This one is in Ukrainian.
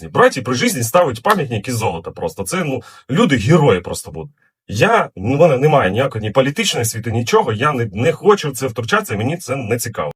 Браті при жизни ставить пам'ятник із золота. Просто це ну люди герої просто будуть. Я ну, в мене немає ніякої ні політичної світи, нічого. Я не, не хочу в це втручатися. Мені це не цікаво.